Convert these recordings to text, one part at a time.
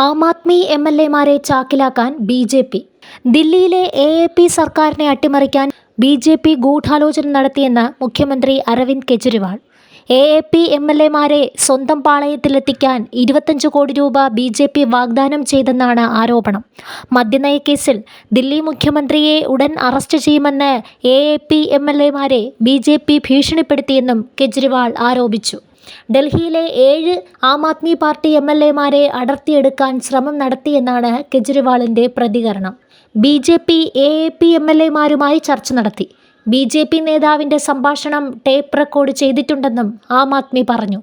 ആം Aadmi M L എമാരെ ചാക്കിലാക്കാൻ B J P. ദില്ലിയിലെ എ എ പി സർക്കാരിനെ അട്ടിമറിക്കാൻ ബി ജെ പി ഗൂഢാലോചന നടത്തിയെന്ന് മുഖ്യമന്ത്രി Arvind Kejriwal. A A P M L എമാരെ സ്വന്തം പാളയത്തിലെത്തിക്കാൻ ഇരുപത്തഞ്ച് കോടി രൂപ ബി ജെ പി വാഗ്ദാനം ചെയ്തെന്നാണ് ആരോപണം. മദ്യനയക്കേസിൽ ദില്ലി മുഖ്യമന്ത്രിയെ ഉടൻ അറസ്റ്റ് ചെയ്യുമെന്ന് A A P M L എമാരെ ബി ജെ പി ഭീഷണിപ്പെടുത്തിയെന്നും കെജ്രിവാൾ ആരോപിച്ചു. ഡൽഹിയിലെ ഏഴ് Aam Aadmi party M L എമാരെ അടർത്തിയെടുക്കാൻ ശ്രമം നടത്തിയെന്നാണ് കെജ്രിവാളിന്റെ പ്രതികരണം. B J P A A P M L എമാരുമായി ചർച്ച നടത്തി. ബി ജെ പി നേതാവിന്റെ സംഭാഷണം ടേപ്പ് റെക്കോർഡ് ചെയ്തിട്ടുണ്ടെന്നും ആം ആദ്മി പറഞ്ഞു.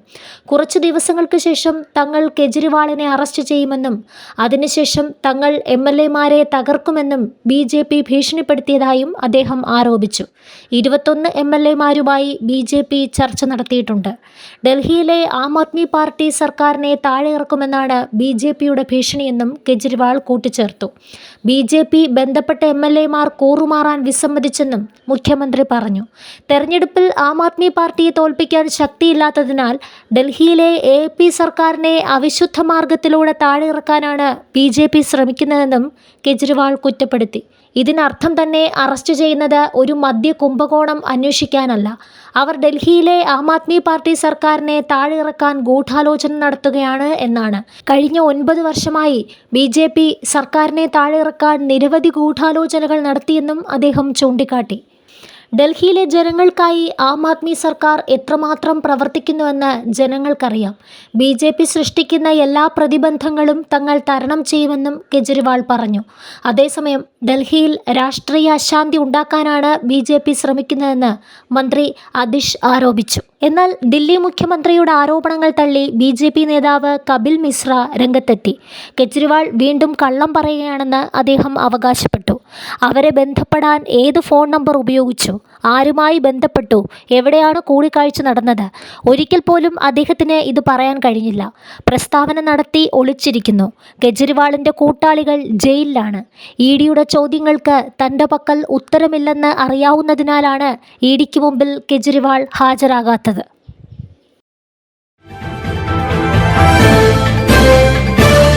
കുറച്ചു ദിവസങ്ങൾക്ക് ശേഷം തങ്ങൾ കെജ്രിവാളിനെ അറസ്റ്റ് ചെയ്യുമെന്നും അതിനുശേഷം തങ്ങൾ എം എൽ എമാരെ തകർക്കുമെന്നും ബി ജെ പി ഭീഷണിപ്പെടുത്തിയതായും അദ്ദേഹം ആരോപിച്ചു. ഇരുപത്തൊന്ന് എം എൽ എമാരുമായി ബി ജെ പി ചർച്ച നടത്തിയിട്ടുണ്ട്. ഡൽഹിയിലെ ആം ആദ്മി പാർട്ടി സർക്കാരിനെ താഴെ ഇറക്കുമെന്നാണ് ബി ജെ പിയുടെ ഭീഷണിയെന്നും കെജ്രിവാൾ കൂട്ടിച്ചേർത്തു. ബി ജെ പി ബന്ധപ്പെട്ട എം എൽ എമാർ കൂറുമാറാൻ വിസമ്മതിച്ചെന്നും മുഖ്യമന്ത്രി പറഞ്ഞു. തെരഞ്ഞെടുപ്പിൽ ആം ആദ്മി പാർട്ടിയെ തോൽപ്പിക്കാൻ ശക്തിയില്ലാത്തതിനാൽ ഡൽഹിയിലെ എ പി സർക്കാരിനെ അവിശുദ്ധ മാർഗത്തിലൂടെ താഴെയിറക്കാനാണ് ബി ജെ പി ശ്രമിക്കുന്നതെന്നും കെജ്രിവാൾ കുറ്റപ്പെടുത്തി. ഇതിനർത്ഥം തന്നെ അറസ്റ്റ് ചെയ്യുന്നത് ഒരു മദ്യ കുംഭകോണം അന്വേഷിക്കാനല്ല. അവർ ഡൽഹിയിലെ ആം ആദ്മി പാർട്ടി സർക്കാരിനെ താഴെയിറക്കാൻ ഗൂഢാലോചന നടത്തുകയാണ് എന്നാണ്. കഴിഞ്ഞ ഒൻപത് വർഷമായി ബി ജെ പി സർക്കാരിനെ താഴെയിറക്കാൻ നിരവധി ഗൂഢാലോചനകൾ നടത്തിയെന്നും അദ്ദേഹം ചൂണ്ടിക്കാട്ടി. ഡൽഹിയിലെ ജനങ്ങൾക്കായി ആം ആദ്മി സർക്കാർ എത്രമാത്രം പ്രവർത്തിക്കുന്നുവെന്ന് ജനങ്ങൾക്കറിയാം. ബി ജെ പി സൃഷ്ടിക്കുന്ന എല്ലാ പ്രതിബന്ധങ്ങളും തങ്ങൾ തരണം ചെയ്യുമെന്നും കെജ്രിവാൾ പറഞ്ഞു. അതേസമയം ഡൽഹിയിൽ രാഷ്ട്രീയ അശാന്തി ഉണ്ടാക്കാനാണ് ബി ജെ പി ശ്രമിക്കുന്നതെന്ന് മന്ത്രി അതിഷ് ആരോപിച്ചു. എന്നാൽ ദില്ലി മുഖ്യമന്ത്രിയുടെ ആരോപണങ്ങൾ തള്ളി ബി ജെ പി നേതാവ് കപിൽ മിശ്ര രംഗത്തെത്തി. കെജ്രിവാൾ വീണ്ടും കള്ളം പറയുകയാണെന്ന് അദ്ദേഹം അവകാശപ്പെട്ടു. അവരെ ബന്ധപ്പെടാൻ ഏത് ഫോൺ നമ്പർ ഉപയോഗിച്ചു? ആരുമായി ബന്ധപ്പെട്ടു? എവിടെയാണ് കൂടിക്കാഴ്ച നടന്നത്? ഒരിക്കൽ പോലും അദ്ദേഹത്തിന് ഇത് പറയാൻ കഴിഞ്ഞില്ല. പ്രസ്താവന നടത്തി ഒളിച്ചിരിക്കുന്നു. കെജ്രിവാളിന്റെ കൂട്ടാളികൾ ജയിലിലാണ്. ഇ ഡിയുടെ ചോദ്യങ്ങൾക്ക് തന്റെ പക്കൽ ഉത്തരമില്ലെന്ന് അറിയാവുന്നതിനാലാണ് ഇ ഡിക്ക് മുമ്പിൽ കെജ്രിവാൾ ഹാജരാകാത്തത്.